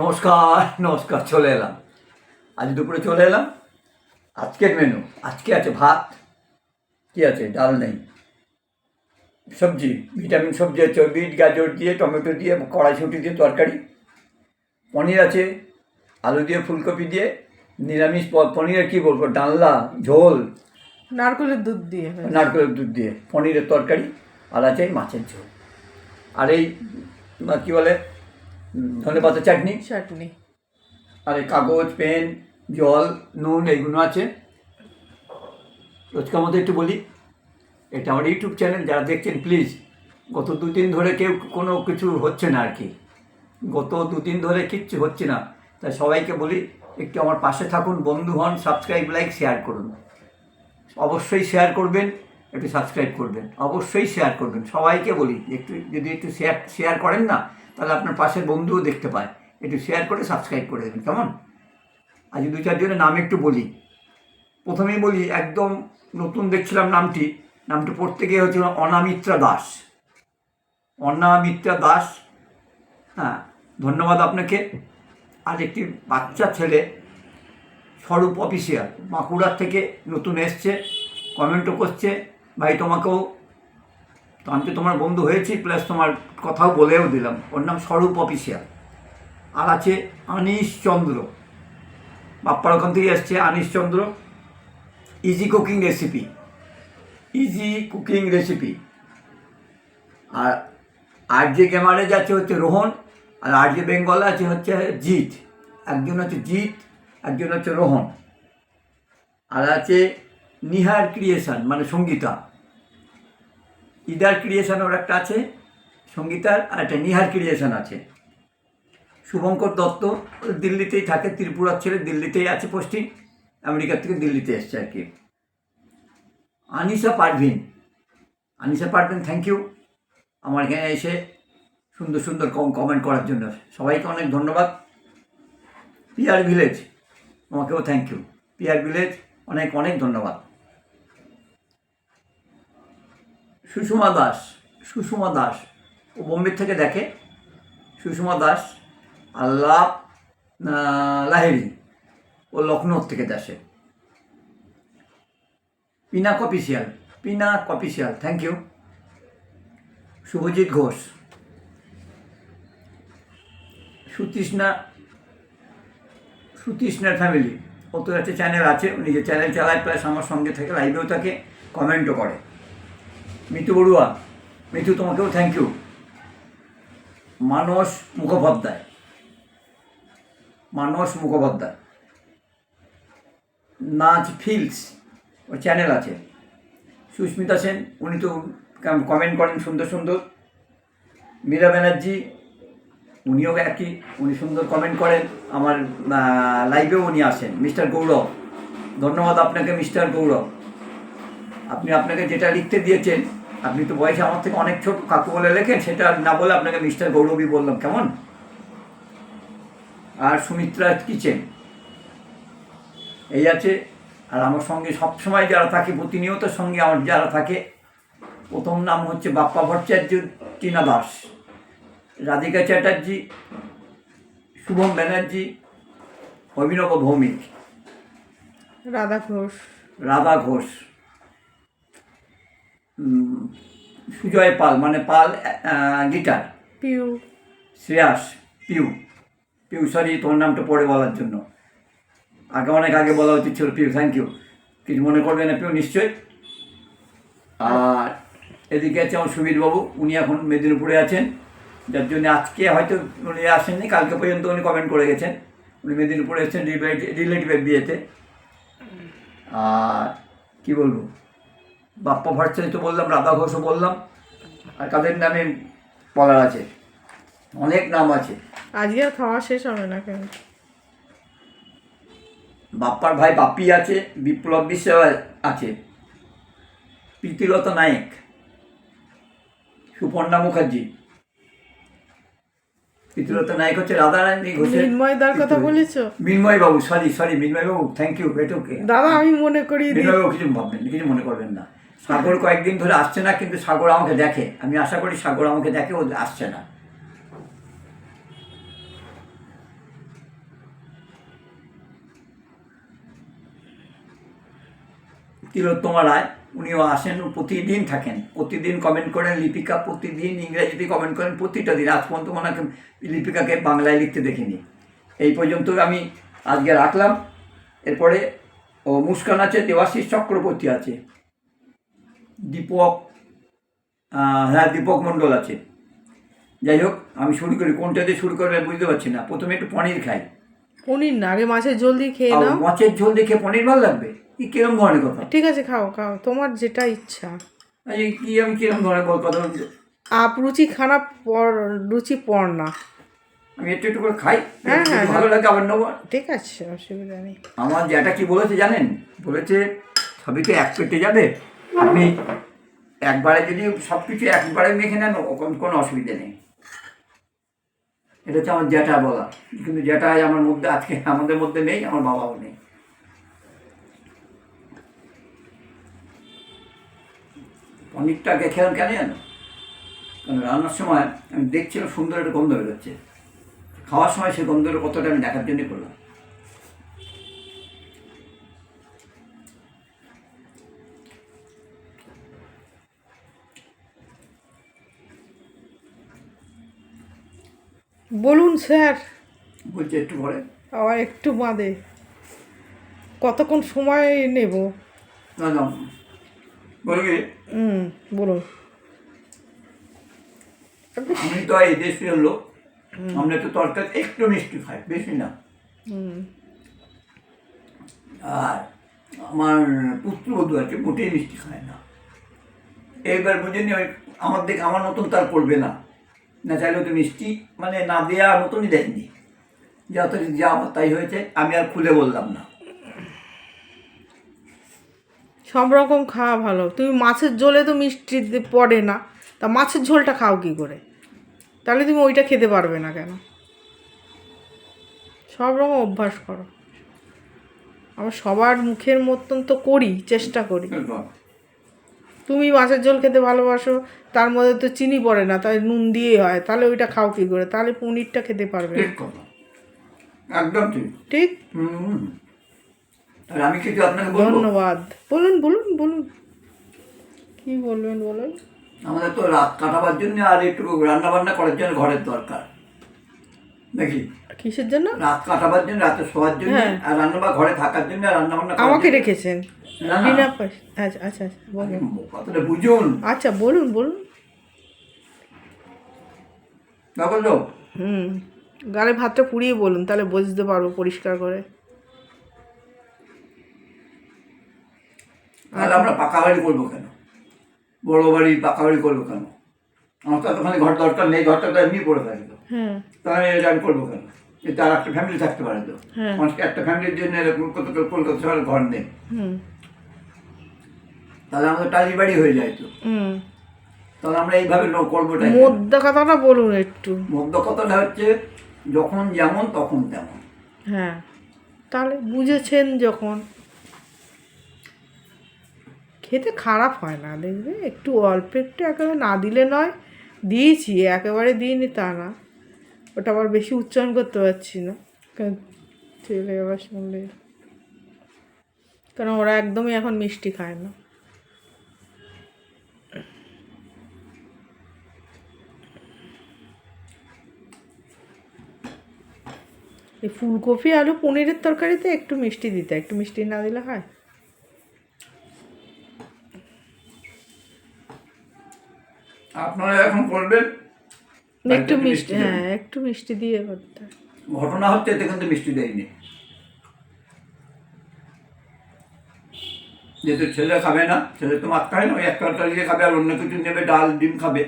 নমস্কার নমস্কার চলে এলাম। আজ দুপুরে চলে এলাম। আজকের মেনু আজকে আছে ভাত। কি আছে? ডাল নেই। সবজি ভিটামিন সবজি আছে বিট গাজর দিয়ে টমেটো দিয়ে কড়াইশুঁটি দিয়ে তরকারি। পনির আছে আলু দিয়ে ফুলকপি দিয়ে নিরামিষ পনিরের কী বলব? ডালনা ঝোল। নারকেলের দুধ দিয়ে। নারকেলের দুধ দিয়ে পনিরের তরকারি আর আছে মাছের ঝোল। আর এই কী বলে? ধনে পাতা চাটনি? চাটনি। আর এই কাগজ পেন জল নুন এইগুলো আছে। রোজকার মধ্যে একটু বলি এটা আমার ইউটিউব চ্যানেল যারা দেখছেন প্লিজ গত দু দিন ধরে কেউ কোনো কিছু হচ্ছে না আর কি। গত দু দিন ধরে কিচ্ছু হচ্ছে না। তাই সবাইকে বলি একটু আমার পাশে থাকুন বন্ধু হন সাবস্ক্রাইব লাইক শেয়ার করুন। অবশ্যই শেয়ার করবেন একটু সাবস্ক্রাইব করবেন। অবশ্যই শেয়ার করবেন। সবাইকে বলি একটু যদি একটু শেয়ার শেয়ার করেন না তাহলে আপনার পাশের বন্ধুও দেখতে পায়। একটু শেয়ার করে সাবস্ক্রাইব করে দেবেন, কেমন? আজ দু চারজনের নাম একটু বলি। প্রথমেই বলি, একদম নতুন দেখছিলাম নামটি। নামটি পড়তে গিয়ে হচ্ছিল অনামিত্রা দাস। অনামিত্রা দাস হ্যাঁ ধন্যবাদ আপনাকে। আর একটি বাচ্চা ছেলে, স্বরূপ অফিসিয়াল বাঁকুড়ার থেকে নতুন এসছে কমেন্টও করছে। ভাই, তোমাকেও তো আমি তো তোমার বন্ধু হয়েছি প্লাস তোমার কথাও বলেও দিলাম। ওর নাম স্বরূপ অফিসিয়াল। আর আছে আনিস চন্দ্র। বাপ্পার ওখান থেকে এসছে Anis Chandra. Easy cooking recipe easy cooking recipe আর আর যে গেমারে যাচ্ছে হচ্ছে রোহন, আর আর যে বেঙ্গলে আছে হচ্ছে জিৎ। একজন হচ্ছে জিৎ, একজন হচ্ছে রোহন। আর আছে নিহার ক্রিয়েশন মানে সঙ্গীতা। ইদার ক্রিয়েশন ওর একটা আছে, সঙ্গীতার, আর একটা নিহার ক্রিয়েশন আছে। শুভঙ্কর দত্ত দিল্লিতেই থাকে, ত্রিপুরার ছেলে, দিল্লিতেই আছে পোস্টিং আমেরিকার থেকে দিল্লিতে এসছে আর কি। আনিসা পারভিন। আনিসা পারভিন থ্যাংক ইউ আমার এখানে এসে সুন্দর সুন্দর কম কমেন্ট করার জন্য। সবাইকে অনেক ধন্যবাদ। পিআর ভিলেজ তোমাকেও থ্যাংক ইউ পিআর ভিলেজ, অনেক অনেক ধন্যবাদ। সুষমা দাস সুষমা দাস। ও বোম্বে থেকে দেখে। সুষমা দাস, আল্লাহ লাহেরি ও লখনৌ থেকে আসে পিনা কপিসিয়াল পিনা কপিসিয়াল থ্যাংক ইউ শুভজিৎ ঘোষ। সুতৃষ্ণা, সুতৃষ্ণার ফ্যামিলি ও তো একটা চ্যানেল আছে যে চ্যানেল চালায় প্লাস আমার সঙ্গে থাকে লাইভেও থাকে কমেন্টও করে। মিতু বড়ুয়া মিতু তোমাকেও থ্যাংক ইউ মানস মুখোপাধ্যায়। মানস মুখোপাধ্যায়। নাচ ফিলস ও চ্যানেল আছে। সুস্মিতা সেন, উনি তো কমেন্ট করেন সুন্দর সুন্দর। মীরা ব্যানার্জি, উনিও একই, উনি সুন্দর কমেন্ট করেন। আমার লাইভেও উনি আসেন, মিস্টার গৌরব। ধন্যবাদ আপনাকে, মিস্টার গৌরব। আপনি আপনাকে যেটা লিখতে দিয়েছেন আপনি তো বয়সে আমার থেকে অনেক ছোট কাকু বলে লেখেন সেটা না বলে আপনাকে মিস্টার গৌরবই বললাম কেমন? আর সুমিত্রা কিচেন। এই আছে আর আমার সঙ্গে সবসময় যারা থাকে প্রতিনিয়ত সঙ্গে আমার যারা থাকে প্রথম নাম হচ্ছে বাপ্পা ভট্টাচার্য টিনা দাস রাধিকা চ্যাটার্জি শুভম ব্যানার্জি অভিনব ভৌমিক। রাধা ঘোষ। রাধা ঘোষ। সুজয় পাল মানে পাল গিটার। পিউ। শ্রেয়াস পিউ। পিউ সরি তোমার নামটা পরে বলার জন্য। আগে অনেক আগে বলা উচিত ছিল পিউ থ্যাংক ইউ কিছু মনে করবে না পিউ নিশ্চয়ই? আর এদিকে আছে আমার সুবীরবাবু উনি এখন মেদিনীপুরে আছেন। যার জন্য আজকে হয়তো উনি আসেননি কালকে পর্যন্ত উনি কমেন্ট করে গেছেন। উনি মেদিনীপুরে এসেছেন রিলেটিভের বিয়েতে। আর কি বলব? বাপ্পা ভট্টাচার্য তো বললাম রাধা ঘোষও বললাম আর কাদের নামে বলার আছে? অনেক নাম আছে। আজকে আর খাওয়া শেষ হবে না কেন? বাপ্পার ভাই বাপ্পি আছে বিপ্লব বিশ্বাস আছে। প্রীতিলতা নায়েক সুপর্ণা মুখার্জি। প্রীতিলতা নায়েক হচ্ছে রাধারানী ঘোষের মিন্ময়দার কথা বলেছ? মিন্ময় বাবু sorry sorry Minmoy Babu thank you এটা ওকে দাদা আমি মনে করি মিন্ময় বাবু কিছু ভাববেন কিছু মনে করবেন না। সাগর কয়েকদিন ধরে আসছে না, কিন্তু সাগর আমাকে দেখে। আমি আশা করি সাগর আমাকে দেখে, ও আসছে না। তিলোত্তমা রায় উনিও আসেন প্রতিদিন থাকেন। প্রতিদিন কমেন্ট করেন লিপিকা, প্রতিদিন ইংরেজিতে কমেন্ট করেন প্রতিটা দিন। আজ পর্যন্ত ওনাকে লিপিকাকে বাংলায় লিখতে দেখিনি। এই পর্যন্ত আমি আজকে রাখলাম। এরপরে ও মুস্কান আছে, দেবাশিস চক্রবর্তী আছে। দীপক হ্যাঁ দীপক মণ্ডল আছে। যাই হোক আমি শুরু করি। কোনটা দিয়ে শুরু করবে বুঝতে পারছি না। প্রথমে একটু পনির খাই। পনির না আগে মাছের ঝোল দিয়ে খেয়ে নাও। মাছের ঝোল দিয়ে খেয়ে পনির ভালো লাগবে? কি কিরম ধরনের কথা? ঠিক আছে খাও খাও। তোমার যেটা ইচ্ছা। এই কি আমি কিরম ধরনের কথা? আপ রুচি খানা পর রুচি পর না। আমি একটু একটু করে খাই। হ্যাঁ, হ্যাঁ, ভালো লাগে আবার নেব। ঠিক আছে অসুবিধা নেই। আমার যেটা কি বলেছে জানেন? বলেছে সবই তো এক পেটে যাবে? আপনি একবারে যদি সব কিছু একবারে মেখে নেন কোনো অসুবিধা নেই। এটা হচ্ছে আমার জ্যাঠা বলা। কিন্তু জ্যাঠা আমার মধ্যে, আজকে আমাদের মধ্যে নেই, আমার বাবাও নেই। পনিরটাকে খেলাম কেন জানো? কারণ রান্নার সময় আমি দেখছিলাম সুন্দর একটা গন্ধ বেরোচ্ছে। খাওয়ার সময় সেই গন্ধের কতটা আমি দেখার জন্যই করলাম। বলুন স্যার। বলছে একটু পরে। আবার একটু বাঁধে কতক্ষণ সময় নেব? না না। হুম বলুন। আমি তো এই দেশের লোক। আমরা তো তরকারি একটু মিষ্টি খাই বেশি না। আর আমার পুত্রবধূ আছে মোটেই মিষ্টি খায় না। এইবার বুঝিনি ওই আমার দেখে আমার মতন তার করবে না। না চাইলেও তো মিষ্টি মানে না দেওয়া মতনই দেয়নি। যত যা তাই হয়েছে আমি আর খুলে বললাম না। সব রকম খাওয়া ভালো। তুমি মাছের ঝোলে তো মিষ্টি পড়ে না। তা মাছের ঝোলটা খাও কি করে? তাহলে তুমি ওইটা খেতে পারবে না কেন? সব রকম অভ্যাস করো। আমার সবার মুখের মতন তো করি চেষ্টা করি। তুমি মাছের ঝোল খেতে ভালোবাসো তার মধ্যে তো চিনি পড়ে না তাই নুন দিয়েই হয়। তাহলে ওইটা খাও কি করে? তাহলে পনিরটা খেতে পারবে। ঠিক কথা। একদম ঠিক। ঠিক? আমি কিছু আপনাকে ধন্যবাদ। বলুন বলুন বলুন। কি বলবেন বলুন? আমাদের তো রাত কাটাবার জন্য আর একটু রান্না বান্না করার জন্য ঘরের দরকার। নাকি? কিসের জন্য? রাত কাটাবার জন্য রাতে শোয়ার জন্য হ্যাঁ। আর রান্না বা ঘরে থাকার জন্য রান্না বান্না আমাকে রেখেছেন। বিনা পয়সা। আচ্ছা আচ্ছা আচ্ছা বলুন। কথাটা বুঝুন। আচ্ছা বলুন বলুন। হুম গালে ভাতটা পুড়িয়ে বলুন তাহলে বুঝতে পারব পরিষ্কার করে। তাহলে আমরা পাকা বাড়ি করব কেন? বড় বাড়ি পাকা বাড়ি করব কেন? আমার তো এতখানি ঘর দরকার নেই ঘরটা এমনি পড়ে থাকে তাহলে এটা আমি করব কেন? আর একটা ফ্যামিলি থাকতে পারে তো। হ্যাঁ। মানুষকে একটা ফ্যামিলির জন্য এরকম কলকাতা কলকাতা শহরে ঘর নেই। তাহলে আমাদের টালি বাড়ি হয়ে যায় তো। তাহলে আমরা এইভাবে কথাটা বলুন একটু। মধ্য কথাটা হচ্ছে যখন যেমন তখন তেমন। হ্যাঁ। তাহলে বুঝেছেন যখন। খেতে খারাপ হয় না দেখবে? একটু অল্প একটু একেবারে না দিলে নয় দিয়েছি একেবারে দিইনি তা না। ওটা আবার বেশি উচ্চারণ করতে পারছি না। কারণ ছেলে আবার শুনলে। কারণ ওরা একদমই এখন মিষ্টি খায় না। এই ফুলকপি, আলু, পনিরের তরকারিতে একটু মিষ্টি দিতে। একটু মিষ্টি না দিলে হয়? আপনারা এখন করবেন? একটু মিষ্টি হ্যাঁ একটু মিষ্টি দিয়ে করতে ঘটনা হচ্ছে এতে কিন্তু মিষ্টি দেয়নি। যেহেতু ছেলে খাবে না ছেলে তো মাছ খায় না ওই এক তরকারি দিয়ে খাবে আর অন্য কিছু নেবে ডাল ডিম খাবে।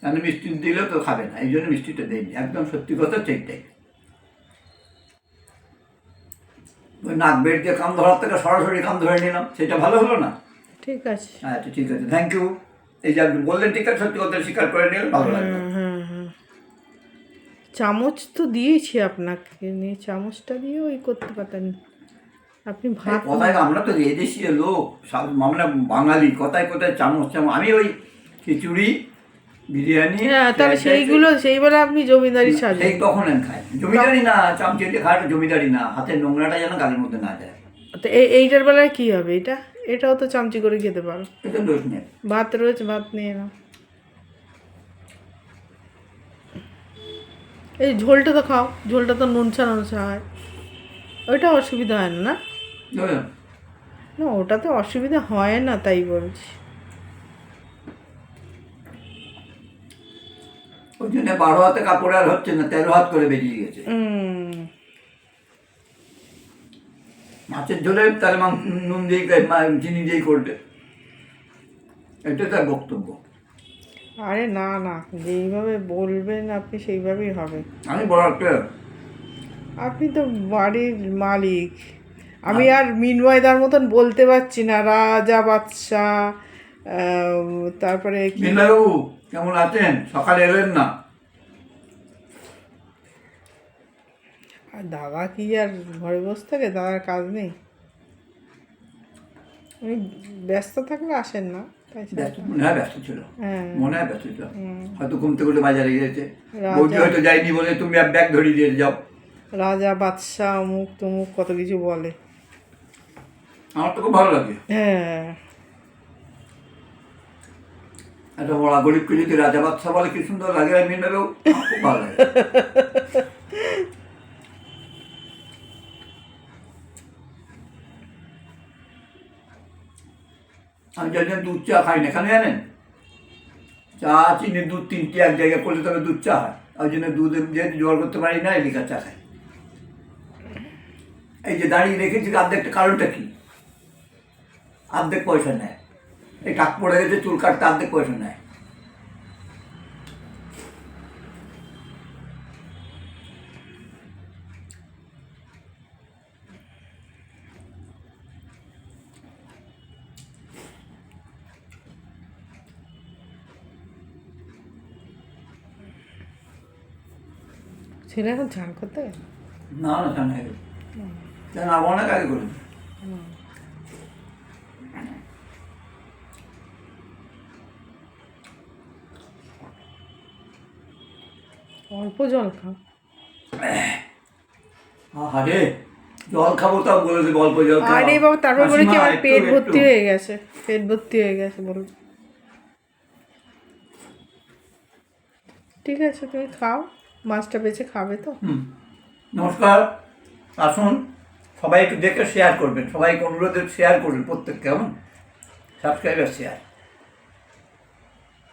তাহলে মিষ্টি দিলেও তো খাবে না এই জন্য মিষ্টিটা দেয়নি। একদম সত্যি কথা ঠিকটাই ওই নাক বেড দিয়ে কাম ধরার থেকে সরাসরি কাম ধরে নিলাম। সেটা ভালো হলো না? ঠিক আছে। আচ্ছা ঠিক আছে। থ্যাংক ইউ এই যে আপনি বললেন ঠিক আছে সত্যি কথা স্বীকার করে নিলেন ভালো চামচ তো দিয়েছি আপনাকে নিয়ে চামচটা দিয়ে ওই করতে আপনি ভাত কথায় আমরা তো এদেশীয় লোক সব আমরা বাঙালি কথায় কোথায় চামচ চামচ। আমি ওই খিচুড়ি বিরিয়ানি হ্যাঁ তাহলে সেইগুলো সেইবেলা আপনি জমিদারি সাজেন। সেই তখন আমি খাই জমিদারি না চামচে খাওয়াটা জমিদারি না। হাতের নোংরাটা যেন গালের মধ্যে না যায়। তো এই এইটার বেলায় কি হবে এটা? এটাও তো চামচি করে খেতে পারো। ভাত রয়েছে ভাত নিয়ে নাও। এই ঝোলটা তো খাও ঝোলটা তো নুনছা নুনছা হয়। ওইটা অসুবিধা হয় না না? না ওটাতে অসুবিধা হয় না তাই বলছি। ওই জন্য বারো হাতে কাপড় আর হচ্ছে না তেরো হাত করে বেরিয়ে গেছে। উম, মাছের ঝোলে তাহলে মাং নুন দিয়ে চিনি দিয়েই করবে। এটা তার বক্তব্য। আরে না না যেইভাবে বলবেন আপনি সেইভাবেই হবে। আমি বড় আপনি তো বাড়ির মালিক। আমি আর মিনময়দার মতন বলতে পারছি না রাজা বাদশা তারপরে কেমন আছেন? সকালে এলেন না। আর দাদা কি আর ঘরে বসে থাকে? দাদার কাজ নেই। উনি ব্যস্ত থাকলে আসেন না মনে হয় ব্যস্ত ছিল। হ্যাঁ। মনে হয় ব্যস্ত ছিল। হয়তো ঘুম থেকে উঠে বাজারে গিয়েছে রাজা- বৌদি হয়তো বলে তুমি ব্যাগ ধরিয়ে দিয়ে যাও। রাজা বাদশাহ অমুক তমুক কত কিছু বলে। আমার তো খুব ভালো লাগে। হ্যাঁ। একটা বড় গরিবকে যদি রাজা বাদশা বলে কি সুন্দর লাগে খুব ভালো লাগে। আমি যার জন্য দুধ চা খাই না এখানে জানেন? চা, চিনি, দুধ তিনটে এক জায়গায় করলে তবে দুধ চা হয়। ওই জন্য দুধ যেহেতু জোগাড় করতে পারি না, এলিকা চা খাই। এই যে দাঁড়িয়ে রেখেছি, অর্ধেকটা কারণটা কি? অর্ধেক পয়সা নেয়। এই টাক পড়ে গেছে, চুল কাটতে অর্ধেক পয়সা নেয়। ছেলে এখন চান করতে? না না কেন অনেক আগে করে। অল্প জল খাও। আরে জল খাব তাও বলে দেবো অল্প জল খাও। আরে বাবা তারপর বলে কি আমার পেট ভর্তি হয়ে গেছে পেট ভর্তি হয়ে গেছে বলুন। ঠিক আছে তুমি খাও। মাছটা বেছে খাবে তো। নমস্কার। আসুন, সবাই একটু দেখে শেয়ার করবেন। সবাইকে অনুরোধে শেয়ার করবেন প্রত্যেক কেমন? Subscriber share